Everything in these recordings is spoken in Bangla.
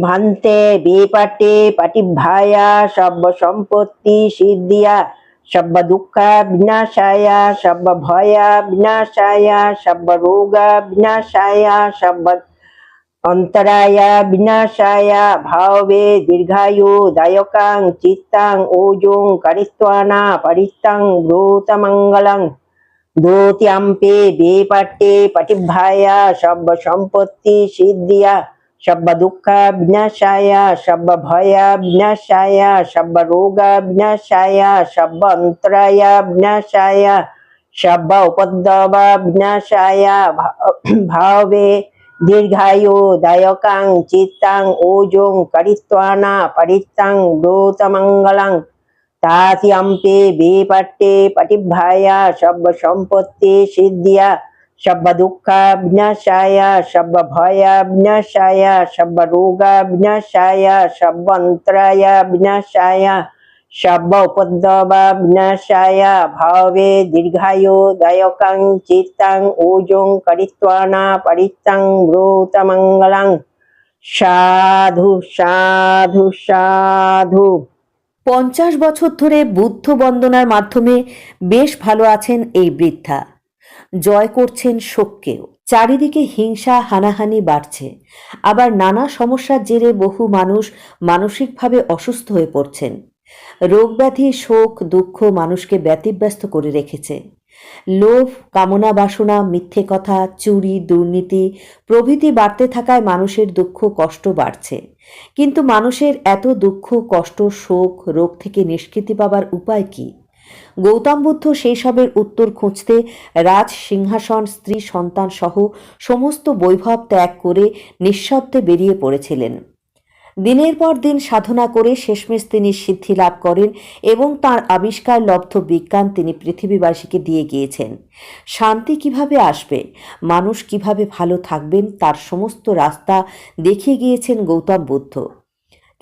ভান্তে বিপাটে পাটিভায়া সর্ব সম্পত্তি সিদ্ধিয়া সর্ব দুঃখ বিনাশায় সর্ব ভয় বিনাশায় সর্ব রোগ বিনাশায় সর্ব অন্তরায় বিনাশায় ভাবে দীর্ঘায়ু দায়কাং চিত্তাং ওজং করিত্বানা পরিত্তাং ব্রূতমঙ্গলং দূতিয়াম্পে বেপাট্টে পটিভায়া সর্ব সম্পত্তি সিদ্ধিয়া সর্ব দুঃখ বিনাশায় সর্ব ভয় বিনাশায় সর্ব রোগ বিনাশায় সর্ব অন্তরায় বিনাশায় সর্ব উপদ্রব বিনাশায় ভা- ভাবে দীর্ঘায়ু দায়কাং চিত্তাং ওজং করিত্বানা পরিত্তাং ব্রূতমঙ্গলং তাতিয়াম্পে বেপাট্টে পটিভায়া সর্ব সম্পত্তি সিদ্ধিয়া সর্ব দুঃখ বিনাশায় সর্ব ভয় বিনাশায় সর্ব রোগ বিনাশায় সর্ব অন্তরায় বিনাশায় সর্ব উপদ্রব বিনাশায় ভাবে দীর্ঘায়ু দায়কাং চিত্তাং ওজং করিত্বানা পরিত্তাং ব্রূতমঙ্গলং সাধু সাধু সাধু পঞ্চাশ বছর ধরে বুদ্ধ বন্দনার মাধ্যমে বেশ ভালো আছেন এই বৃদ্ধা। জয় করছেন শোককেও। চারিদিকে হিংসা, হানাহানি বাড়ছে। আবার নানা সমস্যার জেরে বহু মানুষ মানসিকভাবে অসুস্থ হয়ে পড়ছেন। রোগব্যাধি, শোক, দুঃখ মানুষকে ব্যতিব্যস্ত করে রেখেছে। লোভ, কামনা বাসনা, মিথ্যে কথা, চুরি, দুর্নীতি প্রভৃতি বাড়তে থাকায় মানুষের দুঃখ, কষ্ট বাড়ছে। কিন্তু মানুষের এত দুঃখ, কষ্ট, শোক, রোগ থেকে নিষ্কৃতি পাবার উপায় কি? গৌতম বুদ্ধ সেই সবের উত্তর খুঁজতে রাজ সিংহাসন, স্ত্রী, সন্তান সহ সমস্ত বৈভব ত্যাগ করে নিঃশব্দে বেরিয়ে পড়েছিলেন। দিনের পর দিন সাধনা করে শেষমেশ তিনি সিদ্ধি লাভ করেন এবং তার আবিষ্কার লব্ধ বিজ্ঞান তিনি পৃথিবীবাসীকে দিয়ে গিয়েছেন। শান্তি কীভাবে আসবে, মানুষ কীভাবে ভালো থাকবেন, তার সমস্ত রাস্তা দেখিয়ে গিয়েছেন গৌতম বুদ্ধ।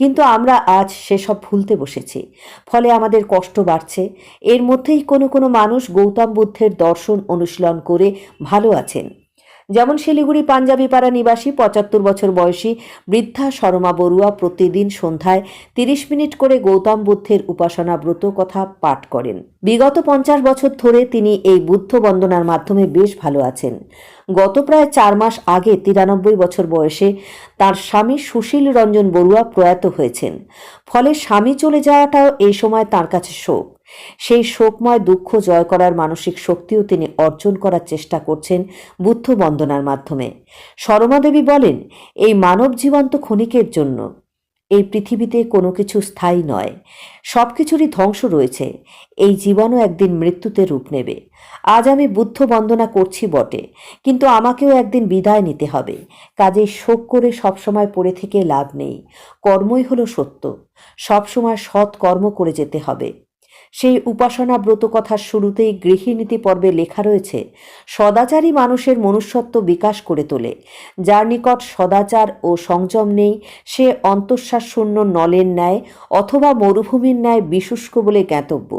কিন্তু আমরা আজ সেসব ভুলতে বসেছি। ফলে আমাদের কষ্ট বাড়ছে। এর মধ্যেই কোনো কোনো মানুষ গৌতম বুদ্ধের দর্শন অনুশীলন করে ভালো আছেন। যেমন শিলিগুড়ি পাঞ্জাবি পাড়া নিবাসী পঁচাত্তর বছর বয়সী বৃদ্ধা শর্মা বড়ুয়া প্রতিদিন সন্ধ্যায় তিরিশ মিনিট করে গৌতম বুদ্ধের উপাসনা ব্রত কথা পাঠ করেন। বিগত পঞ্চাশ বছর ধরে তিনি এই বুদ্ধ বন্দনার মাধ্যমে বেশ ভালো আছেন। গত প্রায় চার মাস আগে তিরানব্বই বছর বয়সে তার স্বামী সুশীল রঞ্জন বড়ুয়া প্রয়াত হয়েছেন। ফলে স্বামী চলে যাওয়াটাও এই সময় তার কাছে শোক। সেই শোকময় দুঃখ জয় করার মানসিক শক্তিও তিনি অর্জন করার চেষ্টা করছেন বুদ্ধ বন্দনার মাধ্যমে। শরমা দেবী বলেন, এই মানব জীবন তো ক্ষণিকের জন্য এই পৃথিবীতে কোনো কিছু স্থায়ী নয়। সব কিছুরই ধ্বংস রয়েছে। এই জীবনও একদিন মৃত্যুতে রূপ নেবে। আজ আমি বুদ্ধ বন্দনা করছি বটে, কিন্তু আমাকেও একদিন বিদায় নিতে হবে। কাজেই শোক করে সবসময় পড়ে থেকে লাভ নেই। কর্মই হলো সত্য। সবসময় সৎ কর্ম করে যেতে হবে। সেই উপাসনা ব্রত কথার শুরুতেই গৃহীনীতি পর্বে লেখা রয়েছে, সদাচারী মানুষের মনুষ্যত্ব বিকাশ করে তোলে। যার নিকট সদাচার ও সংযম নেই, সে অন্তঃশ্বাস শূন্য নলের ন্যায় অথবা মরুভূমির ন্যায় বিশুষ্ক বলে জ্ঞাতব্য।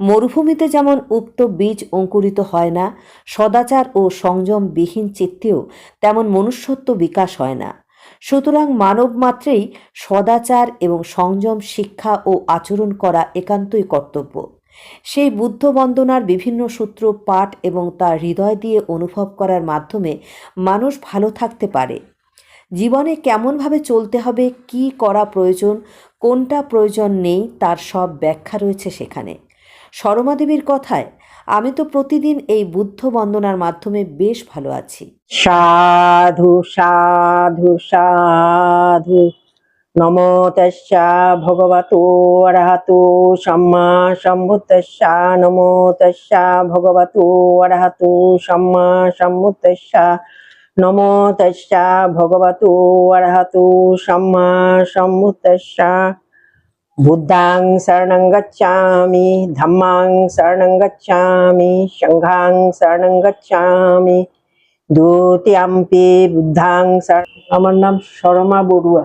মরুভূমিতে যেমন উক্ত বীজ অঙ্কুরিত হয় না, সদাচার ও সংযমবিহীন চিত্তেও তেমন মনুষ্যত্ব বিকাশ হয় না। সুতরাং মানব মাত্রেই সদাচার এবং সংযম শিক্ষা ও আচরণ করা একান্তই কর্তব্য। সেই বুদ্ধ বন্দনার বিভিন্ন সূত্র, পাঠ এবং তা হৃদয় দিয়ে অনুভব করার মাধ্যমে মানুষ ভালো থাকতে পারে। জীবনে কেমনভাবে চলতে হবে, কি করা প্রয়োজন, কোনটা প্রয়োজন নেই, তার সব ব্যাখ্যা রয়েছে সেখানে। শরমা দেবীর কথায় আমি তো প্রতিদিন এই বুদ্ধ বন্দনার মাধ্যমে বেশ ভালো আছি। সাধু সাধু সাধু। নমো তস্যা ভগবতো অর্হতো সম্মা সম্বুদ্ধস্যা। নমো তস্যা ভগবতো অর্হতো সম্মা সম্বুদ্ধস্যা। নমো তস্যা ভগবতো অর্হতো সম্মা সম্বুদ্ধস্যা। বুদ্ধাং শরণং গচ্ছামি ধম্মাং শরণং গচ্ছামি সংঘাং শরণং গচ্ছামি দ্বিতীয়াম্পি বুদ্ধাং শরণ আমার নাম শর্মা বড়ুয়া।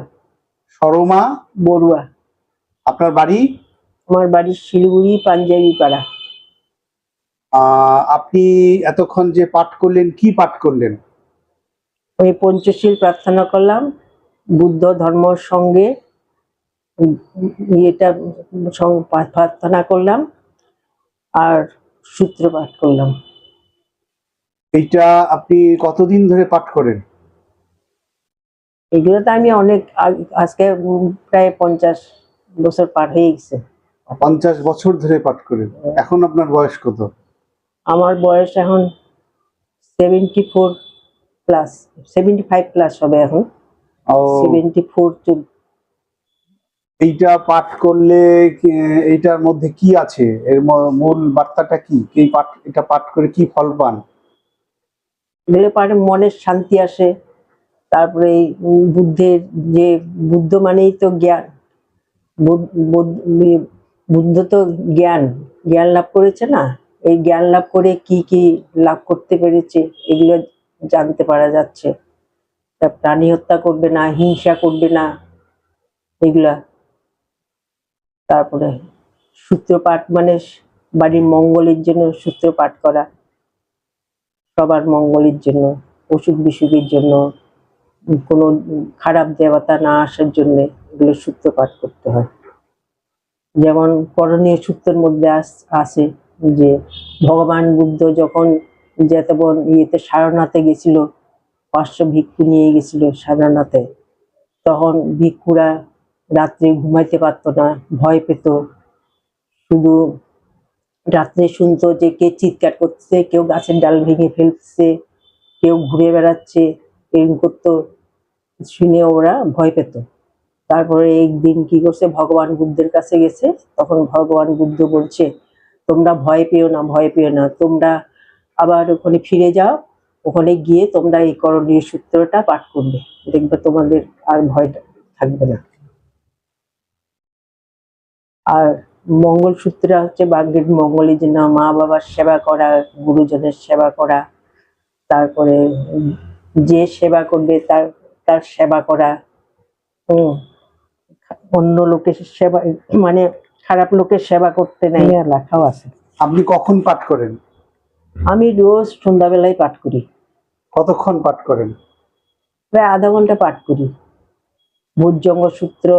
সরমা বড়ুয়া। আপনার বাড়ি? আমার বাড়ি শিলিগুড়ি পাঞ্জাবি পাড়া আহ, আপনি এতক্ষণ যে পাঠ করলেন কি পাঠ করলেন? আমি পঞ্চশীল প্রার্থনা করলাম বুদ্ধ ধর্মর সঙ্গে ইয়েটা প্রার্থনা করলাম আর সূত্র পাঠ করলাম। এইটা আপনি কতদিন ধরে পাঠ করেন? এগুলো তো আমি অনেক আজকে প্রায় পঞ্চাশ বছর পার হয়ে গেছে। পঞ্চাশ বছর ধরে পাঠ করেন। এখন আপনার বয়স কত? আমার বয়স এখন seventy four plus seventy five plus হবে এখন। সেভেন্টি ফোর এইটা পাঠ করলে এইটার মধ্যে কি আছে? এর মূল বার্তাটা কি? এই পাঠ, এটা পাঠ করে কি ফল পান? গেলে পারে মনের শান্তি আসে, তারপরে এই বুদ্ধের যে বুদ্ধ মানেই তো জ্ঞান ই- বুদ্ধ তো জ্ঞান জ্ঞান লাভ করেছে না? এই জ্ঞান লাভ করে কি কি লাভ করতে পেরেছে, এগুলো জানতে পারা যাচ্ছে। তা প্রাণী হত্যা করবে না, হিংসা করবে না, এগুলা তারপরে সূত্রপাঠ মানে বাড়ির মঙ্গলের জন্য সূত্রপাঠ করা, সবার মঙ্গলের জন্য, অসুখ বিসুখের জন্য, কোনো খারাপ দেবতা না আসার জন্য এগুলো সূত্রপাঠ করতে হয়। যেমন করণীয় সূত্রের মধ্যে আস- যে ভগবান বুদ্ধ যখন যেতবন ইয়েতে সারনাথে গেছিল পাঁচশো ভিক্ষু নিয়ে গেছিল সারনাথে, তখন ভিক্ষুরা রাত্রে ঘুমাইতে পারতো না, ভয় পেত। শুধু রাত্রে শুনতো যে কে চিৎকার করছে, কেউ গাছের ডাল ভেঙে ফেলছে, কেউ ঘুরে বেড়াচ্ছে, এরকম করতো। শুনে ওরা ভয় পেত। তারপরে একদিন কি করছে, ভগবান বুদ্ধের কাছে গেছে। তখন ভগবান বুদ্ধ বলছে, তোমরা ভয় পেও না, ভয় পেও না। তোমরা আবার ওখানে ফিরে যাও। ওখানে গিয়ে তোমরা এই করণীয় সূত্রটা পাঠ করবে। দেখবে তোমাদের আর ভয়টা থাকবে না। আর মঙ্গল সূত্রটা হচ্ছে বাগ্যের মঙ্গলের জন্য মা বাবার সেবা করা গুরুজনের সেবা করা তারপরে যে সেবা করবে তার তার সেবা করা হুম অন্য লোকের সেবা মানে খারাপ লোকের সেবা করতে নেই। আর লেখাও আছে। আপনি কখন পাঠ করেন? আমি রোজ সন্ধ্যাবেলায় পাঠ করি। কতক্ষণ পাঠ করেন? প্রায় আধা ঘণ্টা পাঠ করি। ভুজঙ্গ সূত্র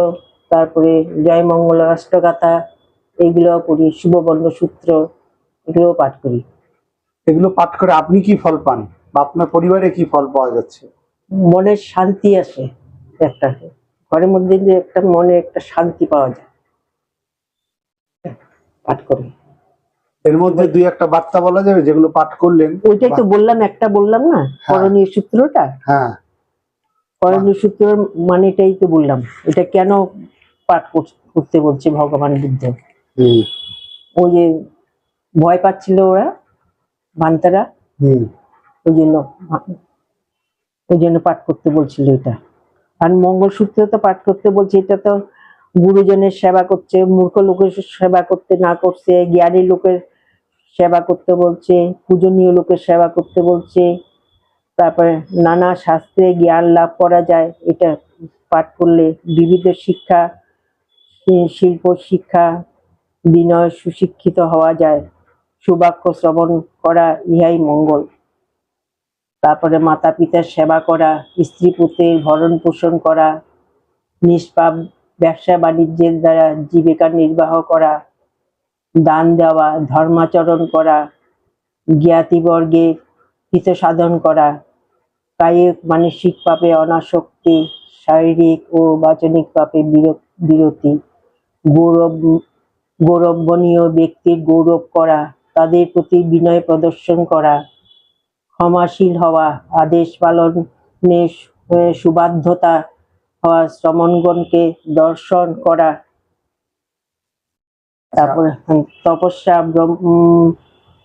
তারপরে জয় মঙ্গল অষ্টগাথা এইগুলো পড়ি শুভবর্ণ সূত্র এগুলোও পাঠ করি। এগুলো পাঠ করে আপনি কি ফল পান? বা আপনার পরিবারে কি ফল পাওয়া যাচ্ছে? মনের শান্তি আসে একটা। ঘরের মধ্যে যে একটা মনে একটা শান্তি পাওয়া যায়। পাঠ করি। এর মধ্যে দুই একটা বার্তা বলা যাবে যেগুলো পাঠ করলেন? ওইটাই তো বললাম একটা বললাম না? করণীয় সূত্রটা? হ্যাঁ। করণীয় সূত্রের মানেটাই তো বললাম। এটা কেন পাঠ কর- করতে বলছে ভগবান বুদ্ধ ওই যে ভয় পাচ্ছিল ওরা ভান্তারা ওই জন্য ওই জন্য পাঠ করতে বলছিল এটা। আর মঙ্গলসূত্র তো পাঠ করতে বলছে এটা তো গুরুজনের সেবা করছে মূর্খ লোকের সেবা করতে না করছে জ্ঞানী লোকের সেবা করতে বলছে পূজনীয় লোকের সেবা করতে বলছে। তারপরে নানা শাস্ত্রে জ্ঞান লাভ করা যায় এটা পাঠ করলে বিবিধ শিক্ষা শিল্প, শিক্ষা, বিনয় সুশিক্ষিত হওয়া যায়। সুবাক্য শ্রবণ করা ইহাই মঙ্গল। তারপরে মাতা পিতার সেবা করা স্ত্রী পুত্রের ভরণ পোষণ করা, নিষ্পাপ ব্যবসা বাণিজ্যের দ্বারা জীবিকা নির্বাহ করা, দান দেওয়া, ধর্মাচরণ করা জ্ঞাতিবর্গের হিত সাধন করা কায়িক মানসিক পাপে অনাসক্তি, শারীরিক ও বাচনিক পাপে বির- বিরতি। গৌরব গৌরবনীয় ব্যক্তির গৌরব করা তাদের প্রতি বিনয় প্রদর্শন করা ক্ষমাশীল হওয়া আদেশ পালনে সু- সুবাধ্যতা হওয়া শ্রমণগণকে দর্শন করা। তারপরে তপস্যা ব্রহ্ম উম,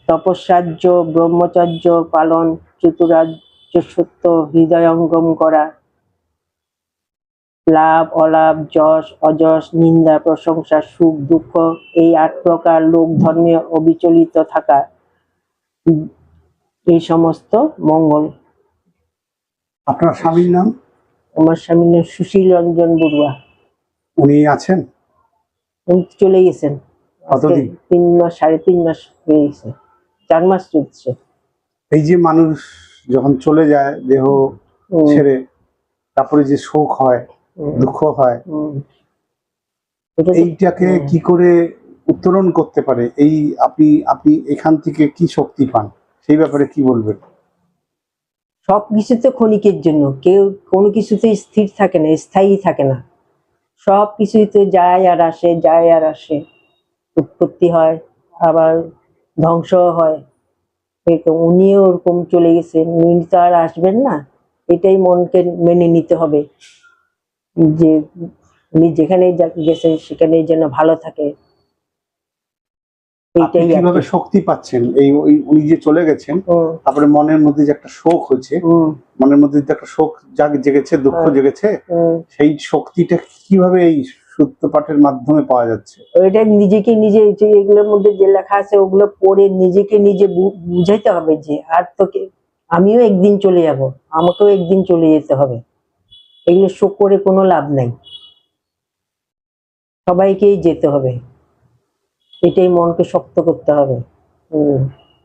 তপস্যার্য ব্রহ্মচর্য পালন চতুরার্য সত্য হৃদয়ঙ্গম করা। লাভ অলাভ যশ অযশ নিন্দা প্রশংসা সুখ দুঃখ এই আট প্রকার লোক ধর্মে অবিচলিত থাকা এই সমস্ত মঙ্গল। আপনার স্বামীর নাম? আমার স্বামীর নাম সুশীল রঞ্জন বড়ুয়া। উনি আছেন? উনি চলে গেছেন। কতদিন? তিন মাস সাড়ে তিন মাস হয়ে গেছে। চার মাস চলছে। এই যে মানুষ যখন চলে যায় দেহ ছেড়ে তারপরে যে শোক হয় দুঃখ হয়। তো- এইটাকে কি করে উত্তরণ করতে পারে? এই আপনি আপনি এখান থেকে কি শক্তি পান? সেই ব্যাপারে কি বলবেন? সব কিছুতে ক্ষণিকের জন্য। কেউ কোনো কিছুতে স্থির থাকে না স্থায়ী থাকে না। সব কিছুই তো যায় আর আসে যায় আর আসে। উৎপত্তি হয় আবার ধ্বংস হয়। তো উনিও ওরকম চলে গেছেন উনি তো আর আসবেন না। এটাই মনকে মেনে নিতে হবে। যে উনি যেখানে যা- গেছেন সেখানেই যেন ভালো থাকে। কীভাবে শক্তি পাচ্ছেন? এই উনি যে চলে গেছেন তারপরে মনের মধ্যে যে একটা শোক হয়েছে মনের মধ্যে যে একটা শোক জাগ জেগেছে দুঃখ। জেগেছে সেই শক্তিটা কীভাবে এই সূত্র পাঠের মাধ্যমে পাওয়া যাচ্ছে? ওইটা নিজেকে নিজে যে এগুলোর মধ্যে যে লেখা আছে ওগুলো পড়ে নিজেকে নিজে বুঝাইতে হবে যে আর তোকে আমিও একদিন চলে যাব আমাকেও একদিন চলে যেতে হবে। এগুলো শোক করে কোনো লাভ নাই। সবাইকেই যেতে হবে। এটাই মনকে শক্ত করতে হবে।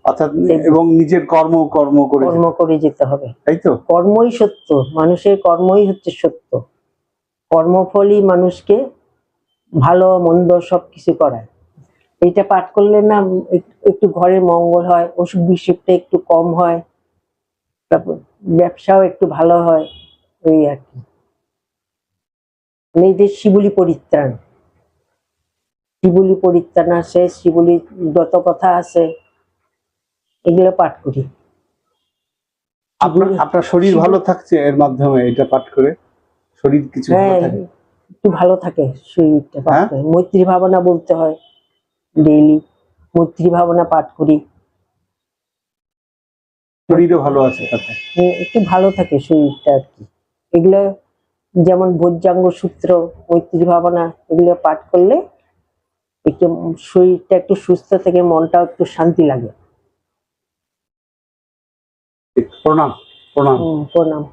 অর্থাৎ এবং নিজের কর্ম কর্ম করে কর্ম করে যেতে হবে। তাই তো? কর্মই সত্য মানুষের কর্মই হচ্ছে সত্য। কর্মফলই মানুষকে ভালো মন্দ সব কিছু করায়। এটা পাঠ করলে না একটু ঘরের মঙ্গল হয় অসুখ বিসুখটা একটু কম হয় তারপর ব্যবসাও একটু ভালো হয় ওই আর কি। মেয়েদের শিবলি পরিত্রাণ। শিবলি পরিত্রাণ আছে শিবলি যত কথা আছে এগুলো পাঠ করি। আপনার আপনার শরীর ভালো থাকছে এর মাধ্যমে এটা পাঠ করে? শরীর কিছু ভালো হ্যাঁ থাকে? একটু ভালো থাকে শরীরটা পাঠ হ্যাঁ? করে। মৈত্রী ভাবনা বলতে হয় ডেইলি মৈত্রী ভাবনা পাঠ করি। শরীরও ভালো আছে তাতে উম, একটু ভালো থাকে শরীরটা আর কি। এগুলো যেমন বজ্রাঙ্গ সূত্র মৈত্রী ভাবনা এগুলো পাঠ করলে একটু শরীরটা একটু সুস্থ থেকে মনটাও একটু শান্তি লাগে। প্রণাম প্রণাম। প্রণাম।